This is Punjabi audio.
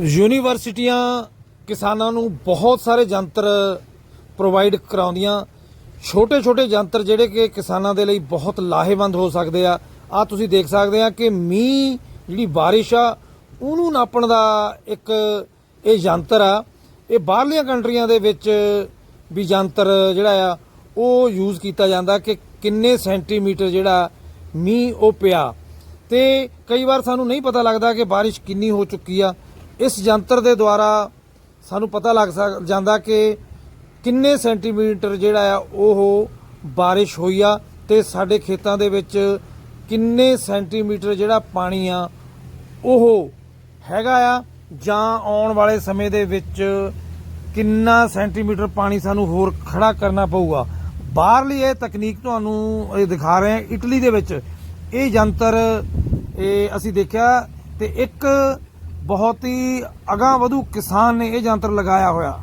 ਯੂਨੀਵਰਸਿਟੀਆਂ ਕਿਸਾਨਾਂ ਨੂੰ ਬਹੁਤ ਸਾਰੇ ਯੰਤਰ ਪ੍ਰੋਵਾਈਡ ਕਰਾਉਂਦੀਆਂ। ਛੋਟੇ ਛੋਟੇ ਯੰਤਰ ਜਿਹੜੇ ਕਿ ਕਿਸਾਨਾਂ ਦੇ ਲਈ ਬਹੁਤ ਲਾਹੇਵੰਦ ਹੋ ਸਕਦੇ ਆ। ਆ ਤੁਸੀਂ ਦੇਖ ਸਕਦੇ ਆ ਕਿ ਮੀਂਹ, ਜਿਹੜੀ ਬਾਰਿਸ਼ ਆ, ਉਹਨੂੰ ਨਾਪਣ ਦਾ ਇੱਕ ਇਹ ਯੰਤਰ ਆ। ਇਹ ਬਾਹਰਲੀਆਂ ਕੰਟਰੀਆਂ ਦੇ ਵਿੱਚ ਵੀ ਯੰਤਰ ਜਿਹੜਾ ਆ, ਉਹ ਯੂਜ਼ ਕੀਤਾ ਜਾਂਦਾ ਕਿ ਕਿੰਨੇ ਸੈਂਟੀਮੀਟਰ ਜਿਹੜਾ ਮੀਂਹ ਉਹ ਪਿਆ। ਤੇ ਕਈ ਵਾਰ ਸਾਨੂੰ ਨਹੀਂ ਪਤਾ ਲੱਗਦਾ ਕਿ ਬਾਰਿਸ਼ ਕਿੰਨੀ ਹੋ ਚੁੱਕੀ ਆ। ਇਸ ਯੰਤਰ ਦੇ ਦੁਆਰਾ ਸਾਨੂੰ ਪਤਾ ਲੱਗ ਸਕ, ਜਾਂਦਾ ਕਿ ਕਿੰਨੇ ਸੈਂਟੀਮੀਟਰ ਜਿਹੜਾ ਆ, ਉਹ ਬਾਰਿਸ਼ ਹੋਈ ਆ ਤੇ ਸਾਡੇ ਖੇਤਾਂ ਦੇ ਵਿੱਚ ਕਿੰਨੇ ਸੈਂਟੀਮੀਟਰ ਜਿਹੜਾ ਪਾਣੀ ਆ, ਉਹ ਹੈਗਾ ਆ ਜਾਂ ਆਉਣ ਵਾਲੇ ਸਮੇਂ ਦੇ ਵਿੱਚ ਕਿੰਨਾ ਸੈਂਟੀਮੀਟਰ ਪਾਣੀ ਸਾਨੂੰ ਹੋਰ ਖੜਾ ਕਰਨਾ ਪਊਗਾ। ਬਾਹਰਲੀ ਇਹ ਤਕਨੀਕ ਤੁਹਾਨੂੰ ਇਹ ਦਿਖਾ ਰਹੇ ਹਾਂ, ਇਟਲੀ ਦੇ ਵਿੱਚ। ਇਹ ਯੰਤਰ ਇਹ ਅਸੀਂ ਦੇਖਿਆ ਤੇ ਇੱਕ ਬਹੁਤ ਹੀ ਅਗਾਂਹ ਵਧੂ ਕਿਸਾਨ ਨੇ ਇਹ ਯੰਤਰ ਲਗਾਇਆ ਹੋਇਆ।